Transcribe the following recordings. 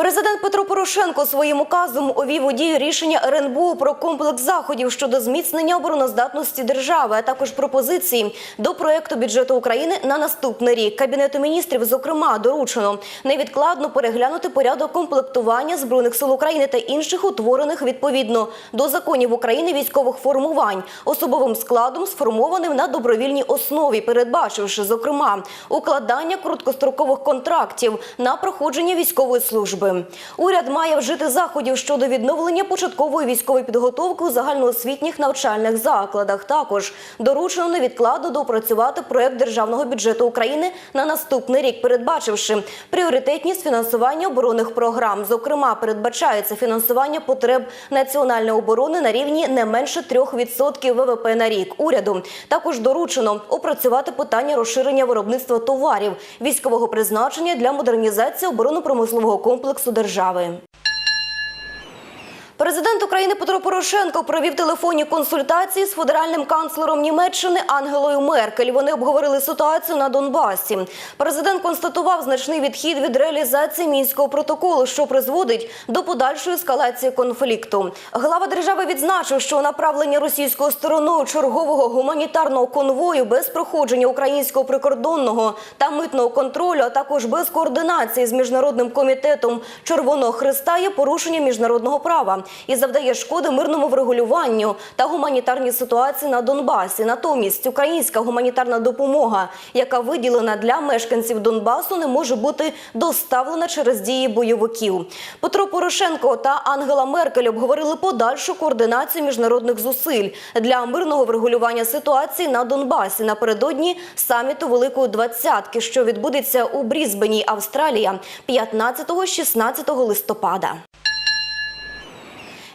Президент Петро Порошенко своїм указом увів у дію рішення РНБО про комплекс заходів щодо зміцнення обороноздатності держави, а також пропозиції до проекту бюджету України на наступний рік. Кабінету міністрів, зокрема, доручено невідкладно переглянути порядок комплектування збройних сил України та інших утворених відповідно до законів України військових формувань особовим складом, сформованим на добровільній основі, передбачивши зокрема укладання короткострокових контрактів на проходження військової служби. Уряд має вжити заходів щодо відновлення початкової військової підготовки у загальноосвітніх навчальних закладах. Також доручено невідкладно доопрацювати проект державного бюджету України на наступний рік, передбачивши пріоритетність фінансування оборонних програм. Зокрема, передбачається фінансування потреб національної оборони на рівні не менше 3% ВВП на рік. Уряду також доручено опрацювати питання розширення виробництва товарів військового призначення для модернізації оборонно-промислового комплексу держави. Президент України Петро Порошенко провів телефонні консультації з федеральним канцлером Німеччини Ангелою Меркель. Вони обговорили ситуацію на Донбасі. Президент констатував значний відхід від реалізації мінського протоколу, що призводить до подальшої ескалації конфлікту. Глава держави відзначив, що направлення російською стороною чергового гуманітарного конвою без проходження українського прикордонного та митного контролю, а також без координації з міжнародним комітетом Червоного Христа є порушенням міжнародного права і завдає шкоди мирному врегулюванню та гуманітарній ситуації на Донбасі. Натомість українська гуманітарна допомога, яка виділена для мешканців Донбасу, не може бути доставлена через дії бойовиків. Петро Порошенко та Ангела Меркель обговорили подальшу координацію міжнародних зусиль для мирного врегулювання ситуації на Донбасі напередодні саміту Великої Двадцятки, що відбудеться у Брізбені, Австралія, 15-16 листопада.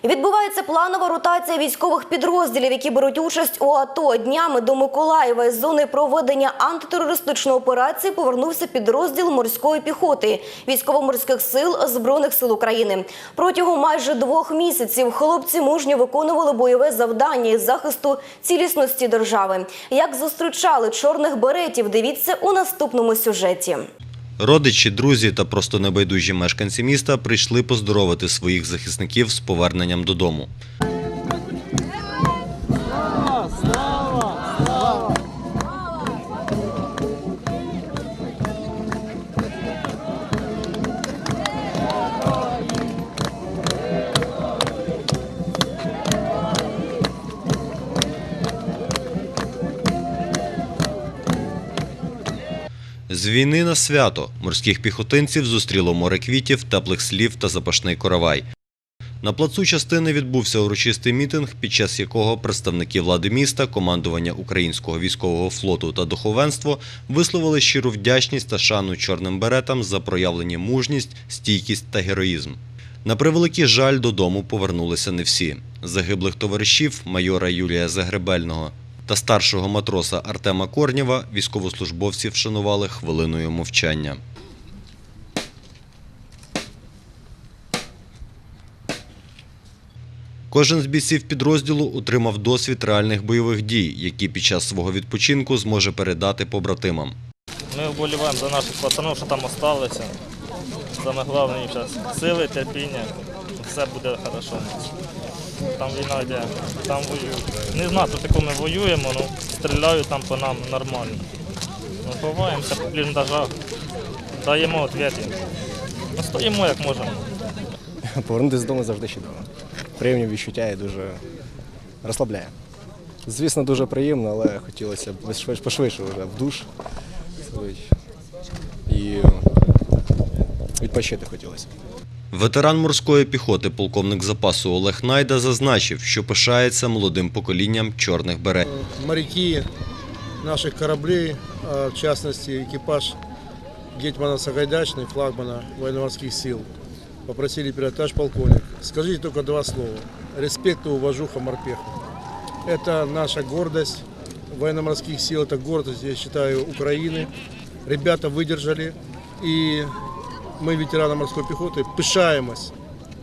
Відбувається планова ротація військових підрозділів, які беруть участь у АТО. Днями до Миколаєва із зони проведення антитерористичної операції повернувся підрозділ морської піхоти військово-морських сил збройних сил України. Протягом майже двох місяців хлопці мужньо виконували бойове завдання із захисту цілісності держави. Як зустрічали чорних беретів, дивіться у наступному сюжеті. Родичі, друзі та просто небайдужі мешканці міста прийшли поздоровити своїх захисників з поверненням додому. З війни на свято морських піхотинців зустріло море квітів, теплих слів та запашний коровай. На плацу частини відбувся урочистий мітинг, під час якого представники влади міста, командування українського військового флоту та духовенство висловили щиру вдячність та шану чорним беретам за проявлені мужність, стійкість та героїзм. На превеликий жаль додому повернулися не всі. Загиблих товаришів майора Юлія Загребельного та старшого матроса Артема Корнєва військовослужбовці вшанували хвилиною мовчання. Кожен з бійців підрозділу отримав досвід реальних бойових дій, які під час свого відпочинку зможе передати побратимам. Ми вболіваємо за наших пацанів, що там залишилися. Саме головне сили, терпіння. Все буде добре. Там війна йде, там воюють. Не знаю, тут ми воюємо, ну стріляють там по нам нормально. Ну, ховаємося по бліндажах, даємо відповіді. Ми стоїмо як можемо. Повернутися додому завжди чудово. Приємні відчуття і дуже розслабляє. Звісно, дуже приємно, але хотілося б швидше- пошвидше вже в душ і відпочити хотілося. Ветеран морської піхоти, полковник запасу Олег Найда зазначив, що пишається молодим поколінням чорних беретів. моряки наших кораблей, а в частности экипаж Гетмана Сагайдачный, флагмана военно-морских сил, попросили передать полковник. Скажите только два слова. Респект и уважуха морпеху. Это наша гордость военно-морских сил, это гордость, я считаю, Украины. Ребята выдержали и мы, ветераны морской пехоты, пышаемость,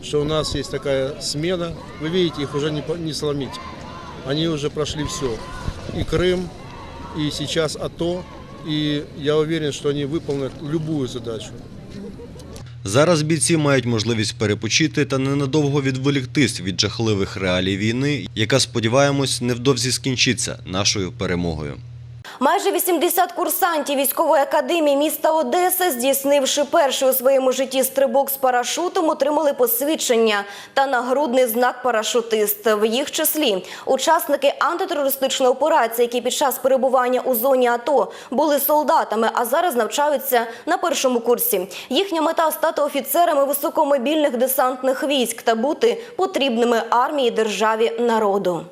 что у нас есть такая смена. Вы видите, их уже не, по- не сломить. Они уже прошли все. И Крым, и сейчас АТО. И я уверен, что они выполнят любую задачу. Зараз бійці мають можливість перепочити та ненадовго відволіктись від жахливих реалій війни, яка, сподіваємось, невдовзі скінчиться нашою перемогою. Майже 80 курсантів військової академії міста Одеса, здійснивши перший у своєму житті стрибок з парашутом, отримали посвідчення та нагрудний знак парашутист. В їх числі учасники антитерористичної операції, які під час перебування у зоні АТО були солдатами, а зараз навчаються на першому курсі. Їхня мета стати офіцерами високомобільних десантних військ та бути потрібними армії, державі, народу.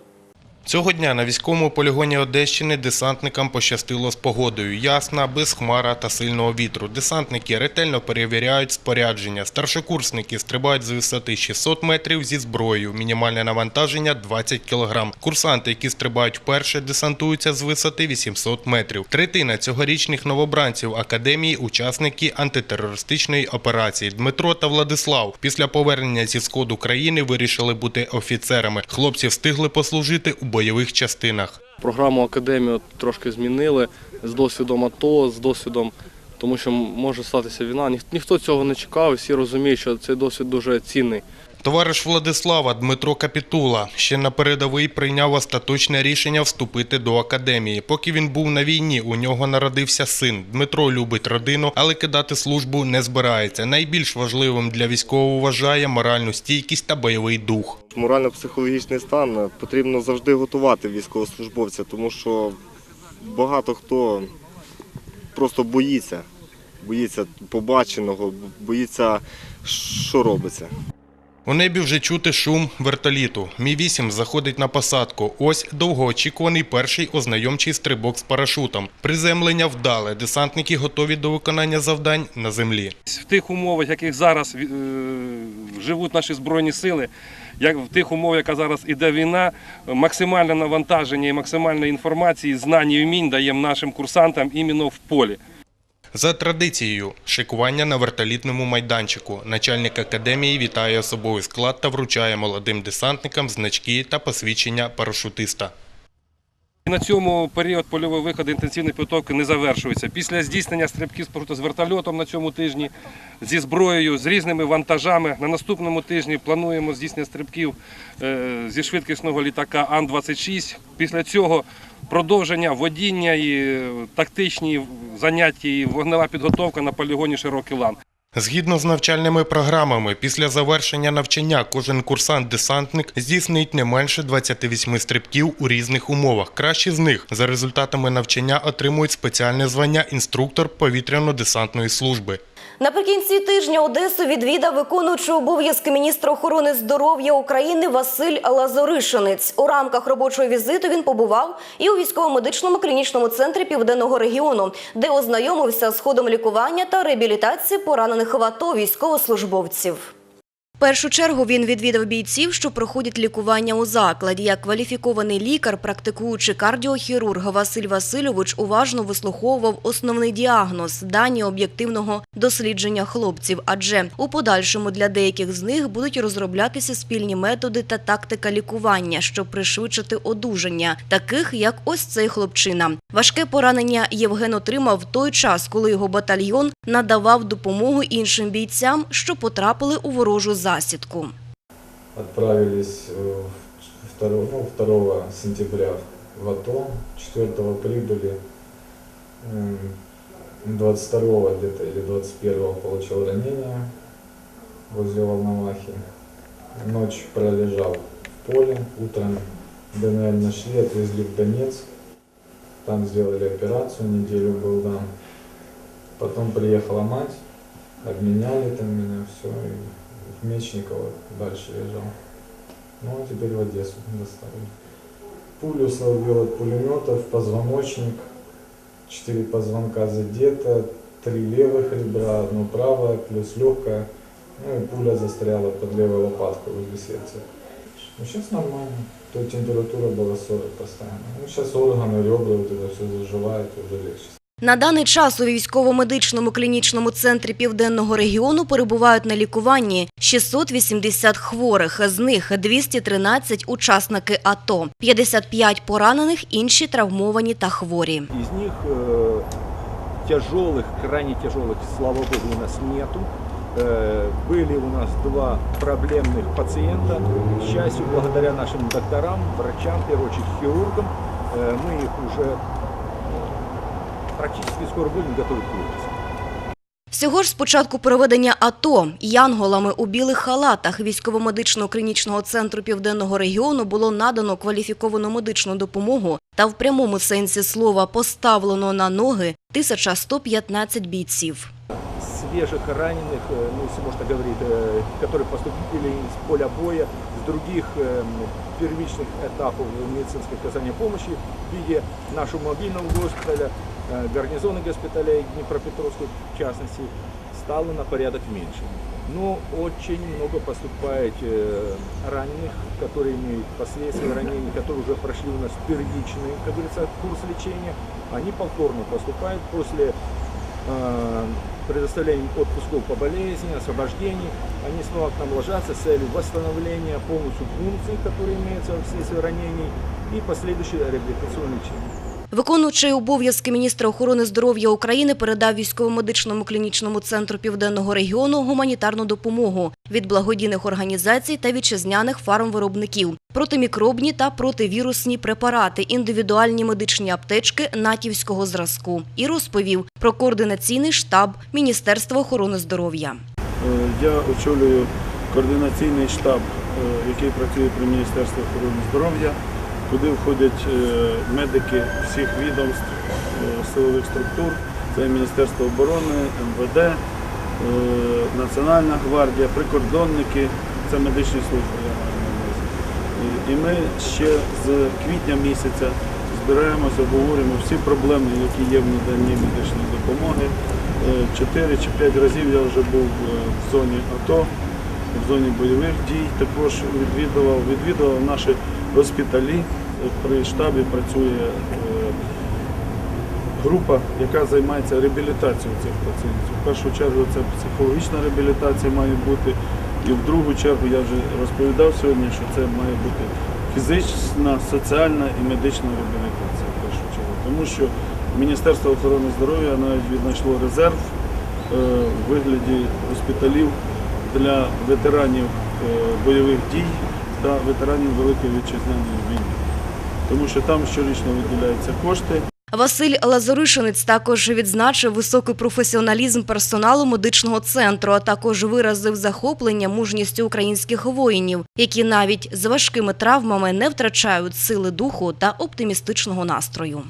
Цього дня на військовому полігоні Одещини десантникам пощастило з погодою. Ясна, без хмара та сильного вітру. Десантники ретельно перевіряють спорядження. Старшокурсники стрибають з висоти 600 метрів зі зброєю. Мінімальне навантаження 20 кг. Курсанти, які стрибають вперше, десантуються з висоти 800 метрів. Третина цьогорічних новобранців академії – учасники антитерористичної операції. Дмитро та Владислав після повернення зі сходу країни вирішили бути офіцерами. Хлопці встигли послужити у бойових частинах. Програму академію трошки змінили з досвідом АТО, з досвідом, тому що може статися війна. Ніх- Ніхто цього не чекав, всі розуміють, що цей досвід дуже цінний. Товариш Владислава Дмитро Капітула ще на передовий прийняв остаточне рішення вступити до академії. Поки він був на війні, у нього народився син. Дмитро любить родину, але кидати службу не збирається. Найбільш важливим для військового вважає моральну стійкість та бойовий дух. Морально-психологічний стан потрібно завжди готувати військовослужбовця, тому що багато хто просто боїться, боїться побаченого, боїться, що робиться. У небі вже чути шум вертоліту. Мі-8 заходить на посадку. Ось довгоочікуваний перший ознайомчий стрибок з парашутом. Приземлення вдале. Десантники готові до виконання завдань на землі. в тих умовах, яких зараз е, живуть наші збройні сили, як в тих умовах, яка зараз іде війна, максимальне навантаження і максимальної інформації, знань і вмінь даємо нашим курсантам іменно в полі. За традицією, шикування на вертолітному майданчику. Начальник академії вітає особовий склад та вручає молодим десантникам значки та посвідчення парашутиста. На цьому період польової виходу інтенсивної підготовки не завершується. Після здійснення стрибків з вертольотом на цьому тижні, зі зброєю, з різними вантажами. На наступному тижні плануємо здійснення стрибків е, зі швидкісного літака Ан-26. Після цього продовження водіння і е, тактичні заняття і вогнева підготовка на полігоні Широкий лан. Згідно з навчальними програмами, після завершення навчання кожен курсант-десантник здійснить не менше 28 стрибків у різних умовах. Кращі з них за результатами навчання отримують спеціальне звання інструктор повітряно-десантної служби. Наприкінці тижня Одесу відвідав виконуючий обов'язки міністра охорони здоров'я України Василь Лазоришинець. У рамках робочого візиту він побував і у військово-медичному клінічному центрі південного регіону, де ознайомився з ходом лікування та реабілітації поранених в АТО військовослужбовців. Першу чергу він відвідав бійців, що проходять лікування у закладі. Як кваліфікований лікар, практикуючий кардіохірург Василь Васильович уважно вислуховував основний діагноз дані об'єктивного дослідження хлопців, адже у подальшому для деяких з них будуть розроблятися спільні методи та тактика лікування, щоб пришвидшити одужання, таких як ось цей хлопчина. Важке поранення Євген отримав в той час, коли його батальйон надавав допомогу іншим бійцям, що потрапили у ворожу засідку. отправились э, 2, ну, 2 сентября в АТО, 4 прибыли, М, 22 где-то или 21 получил ранение возле Волновахи. Ночь пролежал в поле, утром ДНР нашли, отвезли в Донецк, там сделали операцию, неделю был там. Потом приехала мать, обменяли там меня, все, и в Мечниково дальше лежал. Ну, а теперь в Одессу доставили. Пулю словил от пулеметов, позвоночник, четыре позвонка задето, три левых ребра, одно правое, плюс легкое. Ну и пуля застряла под левой лопаткой возле сердца. Ну сейчас нормально. То температура была 40 постоянно. Ну сейчас органы, ребра, вот это все заживает, уже легче. На даний час у військово-медичному клінічному центрі Південного регіону перебувають на лікуванні 680 хворих, з них 213 – учасники АТО, 55 поранених, інші травмовані та хворі. Из них э, тяжелых, крайне тяжелых, слава богу, у нас нету. Э, были у нас два проблемных пациента. К счастью, благодаря нашим докторам, врачам, в первую очередь хирургам, э, мы их уже э, практически скоро будем готовы к выписке. Всього ж з початку проведення АТО янголами у білих халатах військово-медичного клінічного центру Південного регіону було надано кваліфіковану медичну допомогу та в прямому сенсі слова поставлено на ноги 1115 бійців. свежих раненых, э, ну, если можно говорить, э, которые поступили из поля боя, с других э, первичных этапов медицинской оказания помощи в виде нашего мобильного госпиталя, э, гарнизона госпиталя Днепропетровского в частности, стало на порядок меньше. Но очень много поступает э, раненых, которые имеют последствия ранений, которые уже прошли у нас первичный, как говорится, курс лечения. Они повторно поступают после э, предоставлением отпусков по болезни, освобождений, они снова к нам ложатся с целью восстановления полностью функций, которые имеются вследствие ранений, и последующее реабилитационное лечение. Виконуючий обов'язки міністра охорони здоров'я України передав військово-медичному клінічному центру Південного регіону гуманітарну допомогу від благодійних організацій та вітчизняних фармвиробників, протимікробні та противірусні препарати, індивідуальні медичні аптечки натівського зразку і розповів про координаційний штаб Міністерства охорони здоров'я. Е, Я очолюю координаційний штаб, е, який працює при Міністерстві охорони здоров'я. Туди входять е, медики всіх відомств е, силових структур. Це Міністерство оборони, МВД, е, Національна гвардія, прикордонники, це медичні служби. І- ми ще з квітня місяця збираємося, обговорюємо всі проблеми, які є в наданні медичної допомоги. Чотири чи п'ять разів я вже був в зоні АТО, в зоні бойових дій. Також відвідував, відвідував наші госпіталі. При штабі працює е, група, яка займається реабілітацією цих пацієнтів. В першу чергу це психологічна реабілітація має бути. І в другу чергу я вже розповідав сьогодні, що це має бути фізична, соціальна і медична реабілітація в першу чергу. Тому що Міністерство охорони здоров'я навіть віднайшло резерв е, у вигляді госпіталів для ветеранів е, бойових дій та ветеранів Великої вітчизняної війни. Тому що там щорічно виділяються кошти. Василь Лазоришинець також відзначив високий професіоналізм персоналу медичного центру, а також виразив захоплення мужністю українських воїнів, які навіть з важкими травмами не втрачають сили духу та оптимістичного настрою.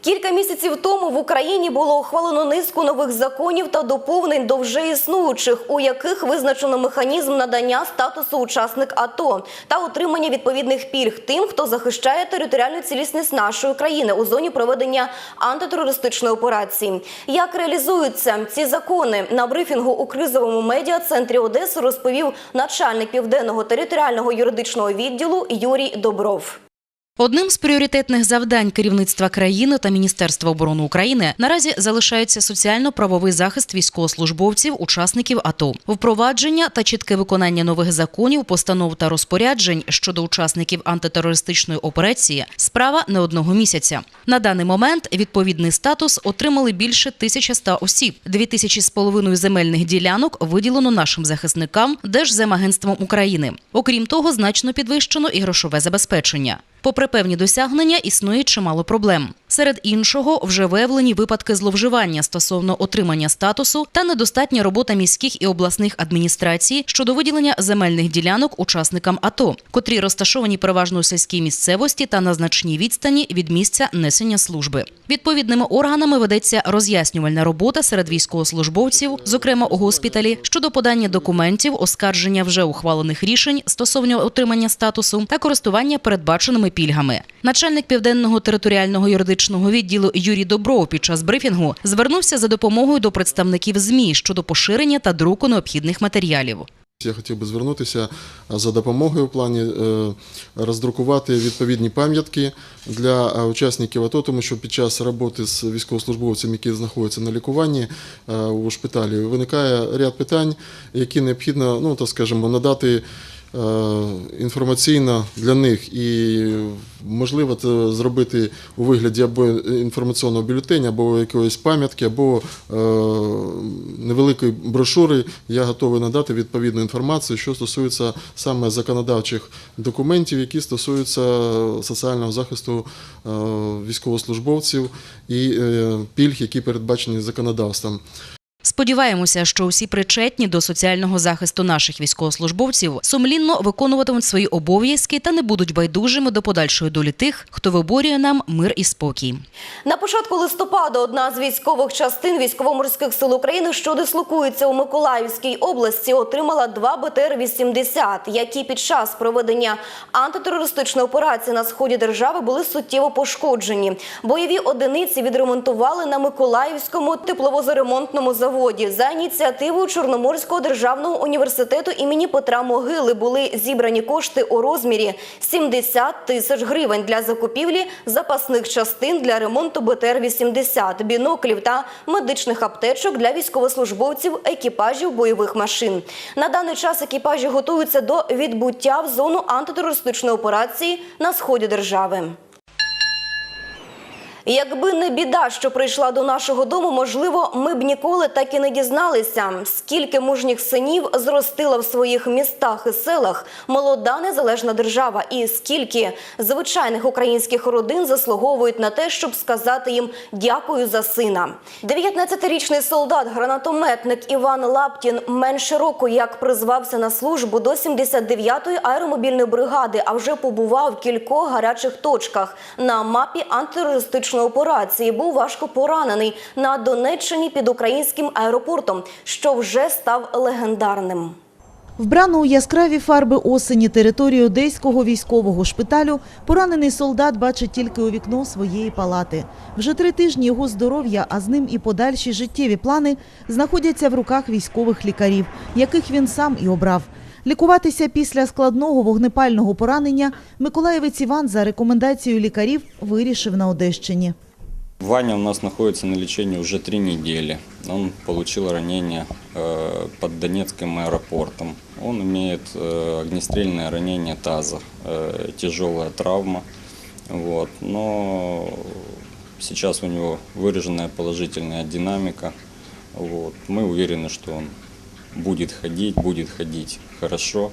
Кілька місяців тому в Україні було ухвалено низку нових законів та доповнень до вже існуючих, у яких визначено механізм надання статусу учасник АТО та отримання відповідних пільг тим, хто захищає територіальну цілісність нашої країни у зоні проведення антитерористичної операції. Як реалізуються ці закони на брифінгу у кризовому медіа центрі Одеси розповів начальник південного територіального юридичного відділу Юрій Добров. Одним з пріоритетних завдань керівництва країни та Міністерства оборони України наразі залишається соціально-правовий захист військовослужбовців, учасників АТО, впровадження та чітке виконання нових законів, постанов та розпоряджень щодо учасників антитерористичної операції. Справа не одного місяця. На даний момент відповідний статус отримали більше 1100 осіб. Дві тисячі з половиною земельних ділянок виділено нашим захисникам Держземагентством України. Окрім того, значно підвищено і грошове забезпечення. Попри певні досягнення, існує чимало проблем. Серед іншого, вже виявлені випадки зловживання стосовно отримання статусу та недостатня робота міських і обласних адміністрацій щодо виділення земельних ділянок учасникам АТО, котрі розташовані переважно у сільській місцевості та на значній відстані від місця несення служби. Відповідними органами ведеться роз'яснювальна робота серед військовослужбовців, зокрема у госпіталі, щодо подання документів, оскарження вже ухвалених рішень стосовно отримання статусу та користування передбаченими пільгами. Начальник південного територіального юридичного відділу Юрій Добров під час брифінгу звернувся за допомогою до представників ЗМІ щодо поширення та друку необхідних матеріалів. Я хотів би звернутися за допомогою в плані е, роздрукувати відповідні пам'ятки для учасників АТО, тому що під час роботи з військовослужбовцями, які знаходяться на лікуванні у шпиталі, виникає ряд питань, які необхідно, ну так скажемо, надати. Е, Інформаційно для них і можливо це зробити у вигляді або інформаційного бюлетеня, або якоїсь пам'ятки, або е, невеликої брошури. Я готовий надати відповідну інформацію, що стосується саме законодавчих документів, які стосуються соціального захисту е, військовослужбовців і пільг, які передбачені законодавством. Сподіваємося, що усі причетні до соціального захисту наших військовослужбовців сумлінно виконуватимуть свої обов'язки та не будуть байдужими до подальшої долі тих, хто виборює нам мир і спокій. На початку листопада одна з військових частин військово-морських сил України, що дислокується у Миколаївській області, отримала два БТР-80, які під час проведення антитерористичної операції на сході держави були суттєво пошкоджені. Бойові одиниці відремонтували на Миколаївському тепловозоремонтному заводі. За ініціативою Чорноморського державного університету імені Петра Могили були зібрані кошти у розмірі 70 тисяч гривень для закупівлі запасних частин для ремонту БТР-80, біноклів та медичних аптечок для військовослужбовців екіпажів бойових машин. На даний час екіпажі готуються до відбуття в зону антитерористичної операції на сході держави. Якби не біда, що прийшла до нашого дому, можливо, ми б ніколи так і не дізналися, скільки мужніх синів зростила в своїх містах і селах молода незалежна держава, і скільки звичайних українських родин заслуговують на те, щоб сказати їм дякую за сина. 19-річний солдат-гранатометник Іван Лаптін менше року як призвався на службу до 79-ї аеромобільної бригади, а вже побував в кількох гарячих точках на мапі антитерористичної операції. Був важко поранений на Донеччині під українським аеропортом, що вже став легендарним. Вбрано у яскраві фарби осені територію одеського військового шпиталю поранений солдат бачить тільки у вікно своєї палати. Вже три тижні його здоров'я, а з ним і подальші життєві плани знаходяться в руках військових лікарів, яких він сам і обрав. Лікуватися після складного вогнепального поранення Миколаєвець Іван за рекомендацією лікарів вирішив на Одещині. Ваня у нас находится на лечении уже три недели. Он получил ранение э, под Донецким аэропортом. Он имеет э, огнестрельное ранение таза, э, тяжелая травма. Вот. Но сейчас у него выраженная положительная динамика. Вот. Мы уверены, что он будет ходить, будет ходить хорошо.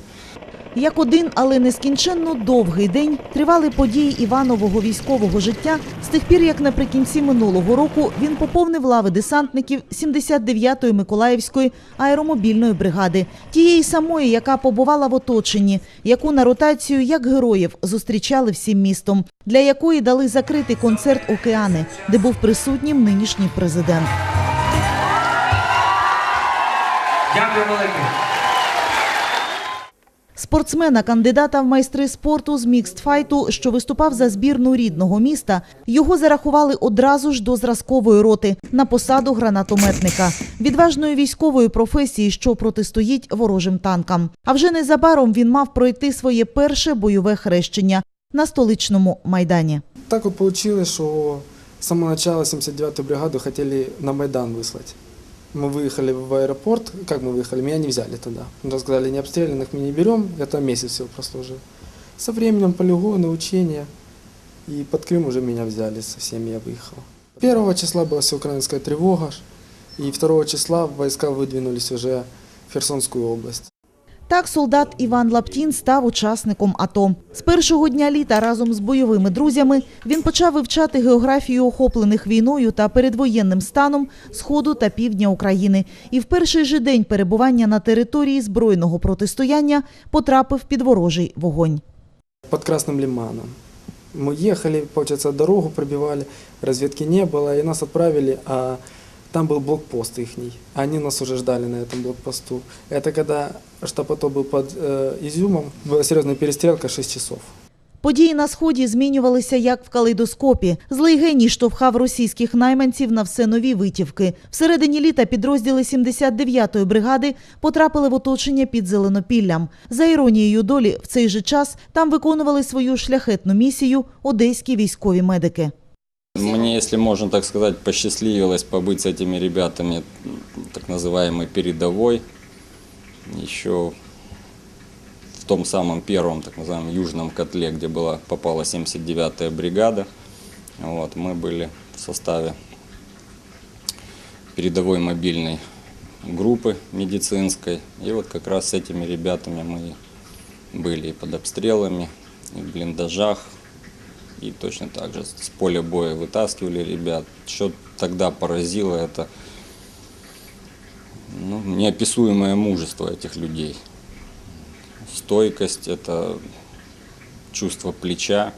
Як один, але нескінченно довгий день тривали події Іванового військового життя з тих пір, як наприкінці минулого року він поповнив лави десантників 79-ї Миколаївської аеромобільної бригади, тієї самої, яка побувала в оточенні, яку на ротацію як героїв зустрічали всім містом, для якої дали закритий концерт Океани, де був присутнім нинішній президент. Дякую велике. Спортсмена, кандидата в майстри спорту з мікстфайту, що виступав за збірну рідного міста, його зарахували одразу ж до зразкової роти на посаду гранатометника, відважної військової професії, що протистоїть ворожим танкам. А вже незабаром він мав пройти своє перше бойове хрещення на столичному майдані. Так вот получилось, что с самого начала 79-ю бригаду хотели на Майдан выслать. Мы выехали в аэропорт, как мы выехали, меня не взяли туда. Нам сказали, не обстрелянных мы не берем, я там месяц всего прослужил. Со временем полигоны, учения, и под Крым уже меня взяли, со всеми я выехал. Первого числа была всеукраинская тревога, и второго числа войска выдвинулись уже в Херсонскую область. Так солдат Іван Лаптін став учасником АТО. З першого дня літа разом з бойовими друзями він почав вивчати географію охоплених війною та передвоєнним станом сходу та півдня України. І в перший же день перебування на території збройного протистояння потрапив під ворожий вогонь. Под Красным Лиманом. Мы ехали, получается, дорогу пробивали, разведки не было, и нас отправили, а там был блокпост их. Они нас уже ждали на этом блокпосту. Это когда штаб АТО был под э, Изюмом, была серьезная перестрелка 6 часов. Події на сході змінювалися як в калейдоскопі. Злий геній штовхав російських найманців на все нові витівки. Всередині літа підрозділи 79-ї бригади потрапили в оточення під Зеленопіллям. За іронією долі, в цей же час там виконували свою шляхетну місію одеські військові медики. Мне, если можно так сказать, посчастливилось побыть с этими ребятами, так называемой передовой, еще в том самом первом, так называемом, южном котле, где была, попала 79-я бригада. Вот, мы были в составе передовой мобильной группы медицинской. И вот как раз с этими ребятами мы были и под обстрелами, и в блиндажах, и точно так же с поля боя вытаскивали ребят. Что тогда поразило, это ну, неописуемое мужество этих людей. Стойкость, это чувство плеча.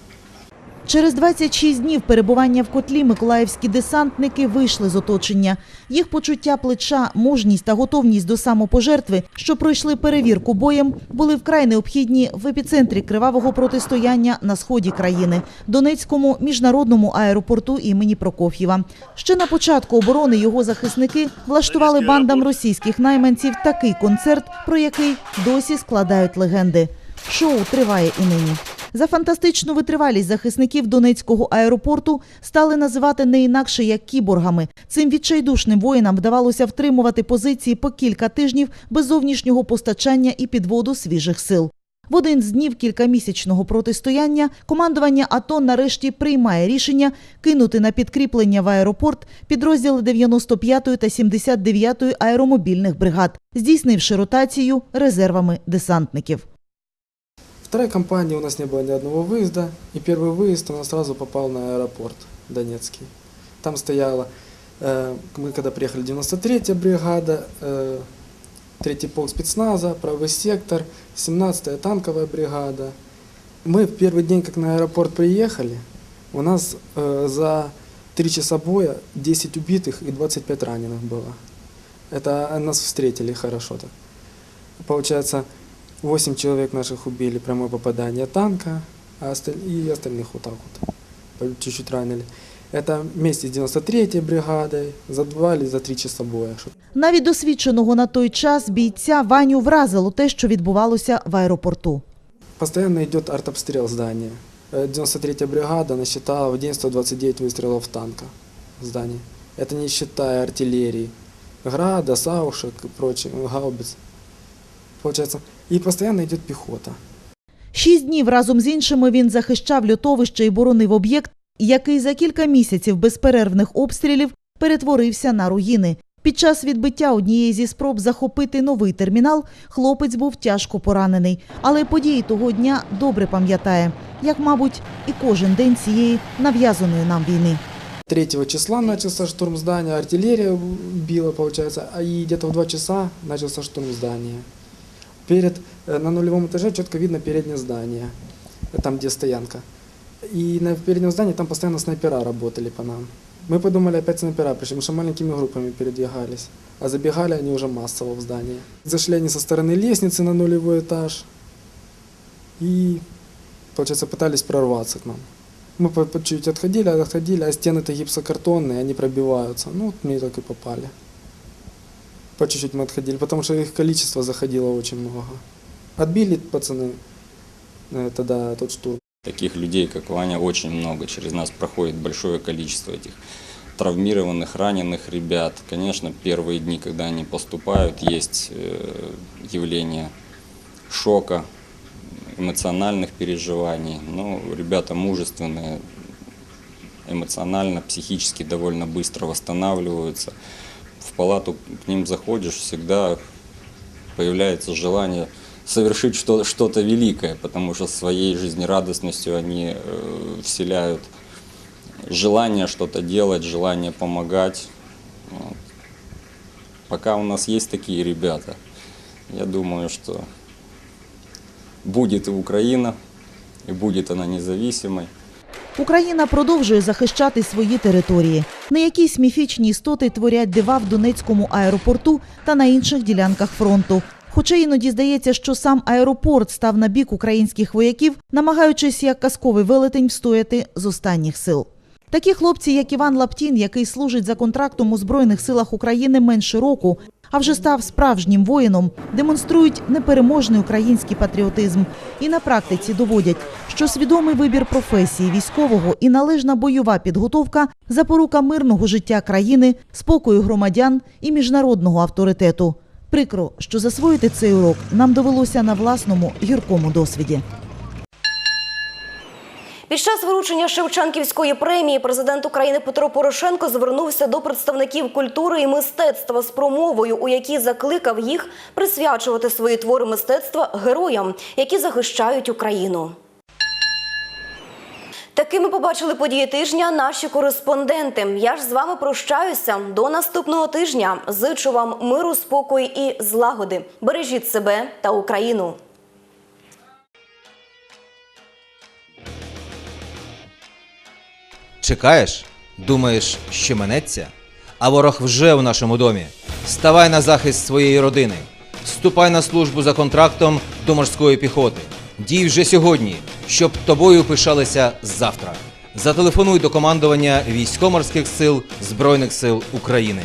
Через 26 днів перебування в котлі миколаївські десантники вийшли з оточення. Їх почуття плеча, мужність та готовність до самопожертви, що пройшли перевірку боєм, були вкрай необхідні в епіцентрі кривавого протистояння на сході країни – Донецькому міжнародному аеропорту імені Прокоф'єва. Ще на початку оборони його захисники влаштували бандам російських найманців такий концерт, про який досі складають легенди. Шоу триває і нині. За фантастичну витривалість захисників Донецького аеропорту стали називати не інакше як кіборгами. Цим відчайдушним воїнам вдавалося втримувати позиції по кілька тижнів без зовнішнього постачання і підводу свіжих сил. В один з днів кількамісячного протистояння командування АТО нарешті приймає рішення кинути на підкріплення в аеропорт підрозділи 95-ї та 79-ї аеромобільних бригад, здійснивши ротацію резервами десантників. Вторая компания у нас не было ни одного выезда, и первый выезд у нас сразу попал на аэропорт Донецкий. Там стояла, э, мы когда приехали, 93-я бригада, э, 3-й полк спецназа, правый сектор, 17-я танковая бригада. Мы в первый день, как на аэропорт приехали, у нас э, за 3 часа боя 10 убитых и 25 раненых было. Это нас встретили хорошо так. Получается, 8 человек наших убили, прямое попадание танка, а осталь- и остальных вот так вот, по- чуть-чуть ранили. Это вместе с 93-й бригадой за 2 или за 3 часа боя. Навіть досвідченого на той час бійця Ваню вразило те, що відбувалося в аеропорту. Постоянно идет артобстрел здания. Э, 93-я бригада насчитала в день 129 выстрелов в танка в здании. Это не считая артиллерии. Града, саушек и прочее, гаубиц. И постоянно идет пехота. Шість днів разом з іншими він захищав льотовище і боронив об'єкт, який за кілька місяців безперервних обстрілів перетворився на руїни. Під час відбиття однієї зі спроб захопити новий термінал хлопець був тяжко поранений, але події того дня добре пам'ятає, як, мабуть, і кожен день цієї нав'язаної нам війни. 3 числа начался штурм здания, артиллерия била, получается, а и где-то в 2 часа начался штурм здания Перед, э, на нулевом этаже четко видно переднее здание, э, там где стоянка. И на переднем здании там постоянно снайпера работали по нам. Мы подумали, опять снайпера пришли, потому что маленькими группами передвигались. А забегали они уже массово в здание. Зашли они со стороны лестницы на нулевой этаж. И, получается, пытались прорваться к нам. Мы по, по чуть отходили, отходили, а стены-то гипсокартонные, они пробиваются. Ну, вот мне так и попали. По чуть-чуть мы отходили, потому что их количество заходило очень много. Отбили пацаны э, тогда тот штурм. Таких людей, как Ваня, очень много. Через нас проходит большое количество этих травмированных, раненых ребят. Конечно, первые дни, когда они поступают, есть э, явление шока, эмоциональных переживаний. Но ребята мужественные, эмоционально, психически довольно быстро восстанавливаются. Палату к ним заходишь, всегда появляется желание совершить что- что-то великое, потому что своей жизнерадостностью они э, вселяют желание что-то делать, желание помогать. Вот. Пока у нас есть такие ребята, я думаю, что будет и Украина, и будет она независимой. Україна продовжує захищати свої території. Не якісь міфічні істоти творять дива в Донецькому аеропорту та на інших ділянках фронту. Хоча іноді здається, що сам аеропорт став на бік українських вояків, намагаючись як казковий велетень встояти з останніх сил. Такі хлопці, як Іван Лаптін, який служить за контрактом у Збройних силах України менше року, а вже став справжнім воїном, демонструють непереможний український патріотизм і на практиці доводять, що свідомий вибір професії військового і належна бойова підготовка запорука мирного життя країни, спокою громадян і міжнародного авторитету. Прикро, що засвоїти цей урок нам довелося на власному гіркому досвіді. Під час вручення Шевченківської премії президент України Петро Порошенко звернувся до представників культури і мистецтва з промовою, у якій закликав їх присвячувати свої твори мистецтва героям, які захищають Україну. Такими побачили події тижня наші кореспонденти. Я ж з вами прощаюся до наступного тижня. Зичу вам миру, спокою і злагоди. Бережіть себе та Україну. Чекаєш? Думаєш, що минеться? А ворог вже у нашому домі. Ставай на захист своєї родини. Вступай на службу за контрактом до морської піхоти. Дій вже сьогодні, щоб тобою пишалися завтра. Зателефонуй до командування військово-морських сил Збройних сил України.